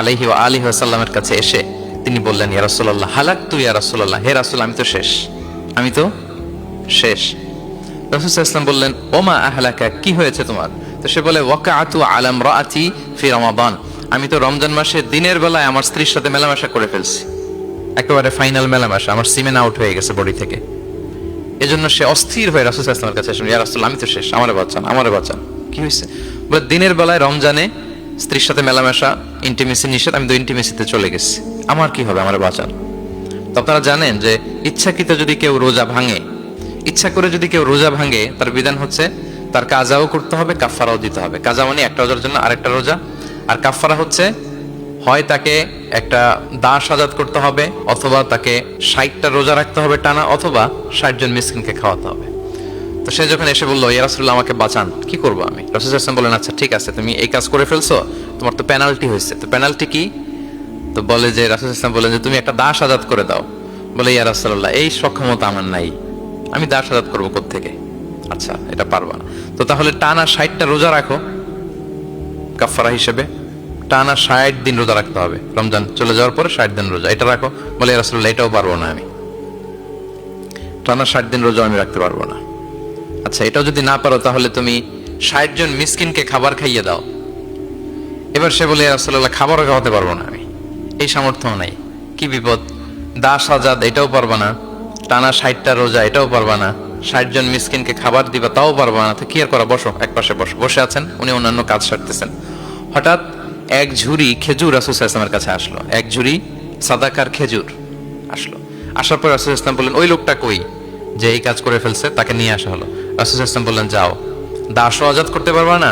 আলহি আলী কাছে এসে তিনি বললেন, ইয়া হালাক তু ইয়া হে রাসূল, আমি তো শেষ। আমি তো শেষ। ইসলাম বললেন, ওমা আহলাকা, কি হয়েছে তোমার? তো সে বলে, ওয়াকাআতু আলাম রাআতি ফি আমি তো রমজান মাসে দিনের বেলায় আমার স্ত্রীর সাথে মেলামেশা করে ফেলছি। একেবারে ফাইনাল মেলামেশা, আমার সিমেন আউট হয়ে গেছে বডি থেকে। এজন্য সে অস্থির হয়ে রাসূল ইসলামের কাছে আসেন ইয়া রাসূল, আমি তো শেষ, আমারে বাঁচান আমারে বাঁচান। কি হয়েছে? দিনের বেলায় রমজানে স্ত্রীর সাথে মেলামেশা ইন্টিমেসি নিষেধ, আমি তো ইন্টিমেসিতে চলে গেছি। আমার কি হবে? আমার বাঁচান। তো আপনারা জানেন যে ইচ্ছাকৃত যদি কেউ রোজা ভাঙে, ইচ্ছা করে যদি কেউ রোজা ভাঙে, তার বিধান হচ্ছে তার কাজাও করতে হবে কাফারাও দিতে হবে। কাজা মানে একটা রোজার জন্য আরেকটা রোজা। আর কাফারা হচ্ছে, হয় তাকে একটা দাস আজাদ করতে হবে, অথবা তাকে ষাটটা রোজা রাখতে হবে টানা, অথবা ষাট জন মিসকিনকে খাওয়াতে হবে। তো সে যখন এসে বলল, ইয়া রাসুল্লাহ আমাকে বাঁচান, কি করব আমি? রসুল হাসান বলেন আচ্ছা ঠিক আছে, তুমি এই কাজ করে ফেলছো, তোমার তো পেনাল্টি হয়েছে। তো পেনাল্টি কি? তো বলে যে, রাসুল ইসলাম বলেন যে, তুমি একটা দাস আজাদ করে দাও। বলে, ইয়া রাসুল্লাহ এই সক্ষমতা আমার নাই। আমি দাস আজাদ করব থেকে আচ্ছা এটা পারবা না। তো তাহলে টানা ষাটটা রোজা রাখো কাফারা হিসেবে। টানা ষাট দিন রোজা রাখতে হবে। রমজান চলে যাওয়ার পরে ষাট দিন রোজা, এটা রাখো। বলে রাসুল্লাহ এটাও পারব না আমি। টানা ষাট দিন রোজা আমি রাখতে পারব না। আচ্ছা এটাও যদি না পারো, তাহলে তুমি ষাট জন মিসকিনকে খাবার খাইয়ে দাও। এবার সে বলে রাসুল্লাহ খাবারও খাওয়াতে পারব না আমি। এই সামর্থ্য নাই। কি বিপদ? দাস আজাদ, এটাও পারবা না। টানা ষাটটা রোজা, এটাও পারবা না। ষাট জন মিসকিনকে খাবার দিবা, তাও পারবা না। তো কি আর করা? বসো, এক পাশে বসো। বসে আছেন, উনি অন্যান্য কাজ সারতেছেন। হঠাৎ এক ঝুড়ি খেজুর রাসুল ইসলামের কাছে আসলো। এক ঝুড়ি সাদাকার খেজুর আসলো। আসার পর রাসুল ইসলাম বললেন ওই লোকটা কই যে এই কাজ করে ফেলছে? তাকে নিয়ে আসা হলো। রাসুল ইসলাম বললেন, যাও। দাসও আজাদ করতে পারবা না,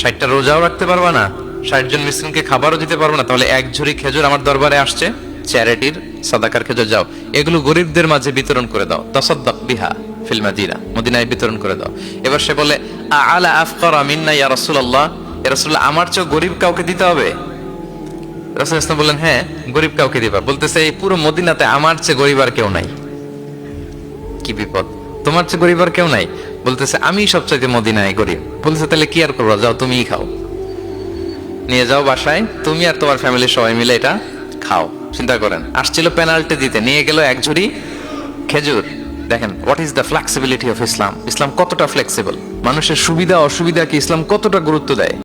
ষাটটা রোজাও রাখতে পারবা না, ষাট জন মিসকিনকে খাবারও দিতে পারব না, তাহলে এক ঝুড়ি খেজুর আমার দরবারে আসছে, চ্যারিটির সাদাকার খেজুর যাও। এগুলো গরিবদের মাঝে বিতরণ করে দাও। তসদ্দাক বিহা ফিল মাদিনা, মদিনায় বিতরণ করে দাও। এবার সে বলে আলা আফকার আমিন্না ইয়া রাসূলুল্লাহ? ইয়া রাসূলুল্লাহ আমার চেয়ে গরিব কাউকে দিতে হবে? রাসূল ইসলাম বললেন হ্যাঁ গরিব কাউকে দিবা। বলতেছে, এই পুরো মদিনাতে আমার চেয়ে গরিব আর কেউ নাই। কি বিপদ। তোমার চেয়ে গরিব আর কেউ নাই। বলতেছে আমি সবচাইতে মদিনায় গরিব। বলতেছে, তাহলে কি আর করব? যাও, তুমিই খাও। নিয়ে যাও বাসায়। তুমি আর তোমার ফ্যামিলির সবাই মিলে এটা খাও। চিন্তা করেন। আসছিল পেনাল্টি দিতে। নিয়ে গেল এক ঝুড়ি খেজুর। দেখেন what is the flexibility of Islam Islam কতটা ফ্লেক্সিবল মানুষের সুবিধা অসুবিধাকে ইসলাম কতটা গুরুত্ব দেয়?